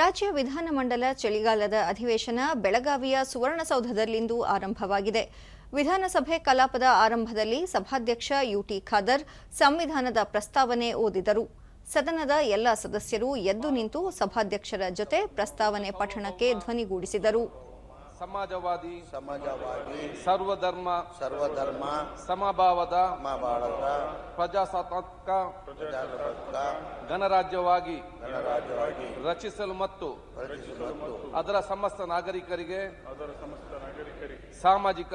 ರಾಜ್ಯ ವಿಧಾನಮಂಡಲ ಚಳಿಗಾಲದ ಅಧಿವೇಶನ ಬೆಳಗಾವಿಯ ಸುವರ್ಣಸೌಧದಲ್ಲಿಂದು ಆರಂಭವಾಗಿದೆ. ವಿಧಾನಸಭೆ ಕಲಾಪದ ಆರಂಭದಲ್ಲಿ ಸಭಾಧ್ಯಕ್ಷ ಯುಟಿ ಖಾದರ್ ಸಂವಿಧಾನದ ಪ್ರಸ್ತಾವನೆ ಓದಿದರು. ಸದನದ ಎಲ್ಲ ಸದಸ್ಯರು ಎದ್ದು ನಿಂತು ಸಭಾಧ್ಯಕ್ಷರ ಜೊತೆ ಪ್ರಸ್ತಾವನೆ ಪಠಣಕ್ಕೆ ಧ್ವನಿಗೂಡಿಸಿದರು. ಸಮಾಜವಾದಿ ಸಮಾಜವಾದಿ ಸರ್ವಧರ್ಮ ಸರ್ವಧರ್ಮ ಸಮಭಾವದ ಸಮಭಾವದ ಪ್ರಜಾಸತ್ತಾತ್ಮಕ ಗಣರಾಜ್ಯವಾಗಿ ಗಣರಾಜ್ಯವಾಗಿ ರಚಿಸಲು ಮತ್ತು ರಚಿಸಲು ಮತ್ತು ಅದರ ಸಮಸ್ತ ನಾಗರಿಕರಿಗೆ ಸಾಮಾಜಿಕ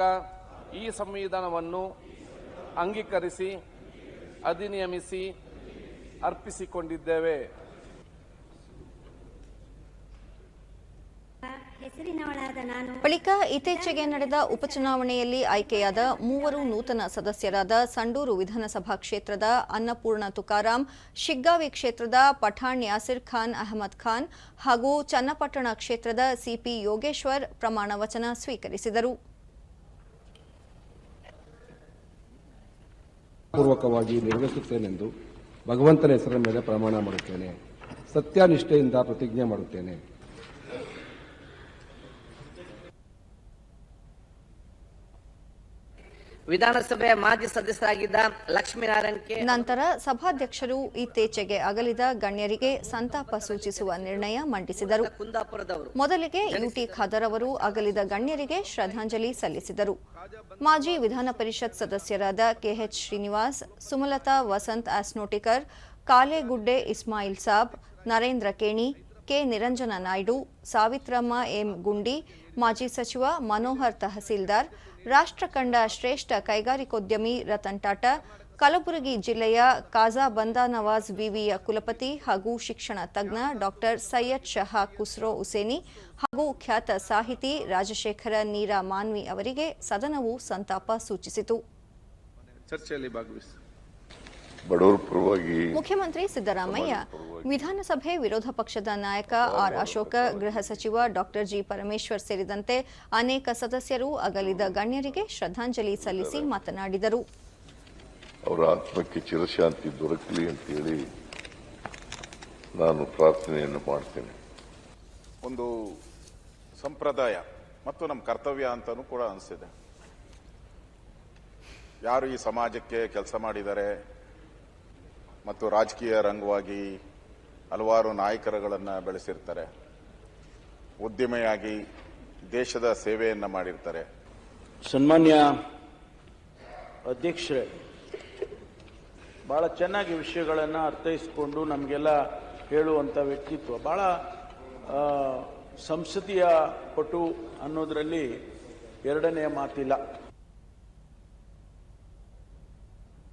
ಈ ಸಂವಿಧಾನವನ್ನು ಅಂಗೀಕರಿಸಿ ಅಧಿನಿಯಮಿಸಿ ಅರ್ಪಿಸಿಕೊಂಡಿದ್ದೇವೆ ಹೆಸರಿನವಳಾದ ನಾನು ಬಳಿಕ ಇತ್ತೀಚೆಗೆ ನಡೆದ ಉಪಚುನಾವಣೆಯಲ್ಲಿ ಆಯ್ಕೆಯಾದ ಮೂವರು ನೂತನ ಸದಸ್ಯರಾದ ಸಂಡೂರು ವಿಧಾನಸಭಾ ಕ್ಷೇತ್ರದ ಅನ್ನಪೂರ್ಣ ತುಕಾರಾಂ ಶಿಗ್ಗಾವಿ ಕ್ಷೇತ್ರದ ಪಠಾಣ್ ಯಾಸಿರ್ ಖಾನ್ ಅಹಮದ್ ಖಾನ್ ಹಾಗೂ ಚನ್ನಪಟ್ಟಣ ಕ್ಷೇತ್ರದ ಸಿಪಿ ಯೋಗೇಶ್ವರ್ ಪ್ರಮಾಣ ವಚನ ಸ್ವೀಕರಿಸಿದರು. ಪೂರ್ವಕವಾಗಿ ನಿರ್ವಹಿಸುತ್ತೇನೆಂದು ಭಗವಂತನ ಹೆಸರಿನ ಮೇಲೆ ಪ್ರಮಾಣ ಮಾಡುತ್ತೇನೆ. ಸತ್ಯನಿಷ್ಠೆಯಿಂದ ಪ್ರತಿಜ್ಞೆ ಮಾಡುತ್ತೇನೆ. ವಿಧಾನಸಭೆಯ ಮಾಜಿ ಸದಸ್ಯರಾಗಿದ್ದ ಲಕ್ಷ್ಮೀನಾರಾಯಣ್ ಕೆ ನಂತರ ಸಭಾಧ್ಯಕ್ಷರು ಇತ್ತೀಚೆಗೆ ಅಗಲಿದ ಗಣ್ಯರಿಗೆ ಸಂತಾಪ ಸೂಚಿಸುವ ನಿರ್ಣಯ ಮಂಡಿಸಿದರು. ಕುಂದಾಪುರದವರು. ಮೊದಲಿಗೆ ಯುಟಿ ಖಾದರ್ ಅವರು ಅಗಲಿದ ಗಣ್ಯರಿಗೆ ಶ್ರದ್ಧಾಂಜಲಿ ಸಲ್ಲಿಸಿದರು. ಮಾಜಿ ವಿಧಾನ ಪರಿಷತ್ ಸದಸ್ಯರಾದ KH Srinivas Sumalatha Vasanth Asnotikar Kalegudde Ismail Sab Narendra Keni K Niranjana Naidu Savitramma M Gundi ಮಾಜಿ ಸಚಿವ ಮನೋಹರ್ ತಹಸೀಲ್ದಾರ್ ರಾಷ್ಟ್ರ ಕಂಡ ಶ್ರೇಷ್ಠ ಕೈಗಾರಿಕೋದ್ಯಮಿ ರತನ್ ಟಾಟಾ, ಕಲಬುರಗಿ ಜಿಲ್ಲೆಯ ಕಾಜಾ ಬಂದಾ ನವಾಜ್ ವಿವಿಯ ಕುಲಪತಿ ಹಾಗೂ ಶಿಕ್ಷಣ ತಜ್ಞ ಡಾಕ್ಟರ್ ಸೈಯದ್ ಶಹಾ ಕುಸ್ರೋ ಉಸೇನಿ ಹಾಗೂ ಖ್ಯಾತ ಸಾಹಿತಿ ರಾಜಶೇಖರ ನೀರಾ ಮಾನ್ವಿ ಅವರಿಗೆ ಸದನವು ಸಂತಾಪ ಸೂಚಿಸಿತು. ಬಡವರ ಪರವಾಗಿ ಮುಖ್ಯಮಂತ್ರಿ ಸಿದ್ದರಾಮಯ್ಯ ವಿಧಾನಸಭೆ ವಿರೋಧ ಪಕ್ಷದ ನಾಯಕ ಆರ್ ಅಶೋಕ ಗೃಹ ಸಚಿವ ಡಾಕ್ಟರ್ ಜಿ ಪರಮೇಶ್ವರ್ ಸೇರಿದಂತೆ ಅನೇಕ ಸದಸ್ಯರು ಅಗಲಿದ ಗಣ್ಯರಿಗೆ ಶ್ರದ್ಧಾಂಜಲಿ ಸಲ್ಲಿಸಿ ಮಾತನಾಡಿದರು. ಅವರ ಆತ್ಮಕ್ಕೆ ಚಿರಶಾಂತಿ ದೊರಕಲಿ ಅಂತೇಳಿ ನಾನು ಪ್ರಾರ್ಥನೆಯನ್ನು ಮಾಡ್ತೇನೆ. ಒಂದು ಸಂಪ್ರದಾಯ ಮತ್ತು ನಮ್ಮ ಕರ್ತವ್ಯ ಅಂತಲೂ ಕೂಡ ಅನಿಸಿದೆ. ಯಾರು ಈ ಸಮಾಜಕ್ಕೆ ಕೆಲಸ ಮಾಡಿದ್ದಾರೆ ಮತ್ತು ರಾಜಕೀಯ ರಂಗವಾಗಿ ಹಲವಾರು ನಾಯಕರುಗಳನ್ನು ಬೆಳೆಸಿರ್ತಾರೆ. ಉದ್ದಿಮೆಯಾಗಿ ದೇಶದ ಸೇವೆಯನ್ನು ಮಾಡಿರ್ತಾರೆ. ಸನ್ಮಾನ್ಯ ಅಧ್ಯಕ್ಷರೇ ಭಾಳ ಚೆನ್ನಾಗಿ ವಿಷಯಗಳನ್ನು ಅರ್ಥೈಸಿಕೊಂಡು ನಮಗೆಲ್ಲ ಹೇಳುವಂಥ ವ್ಯಕ್ತಿತ್ವ. ಆ, ಸಂಸದೀಯ ಪಟು ಅನ್ನೋದರಲ್ಲಿ ಎರಡನೆಯ ಮಾತಿಲ್ಲ.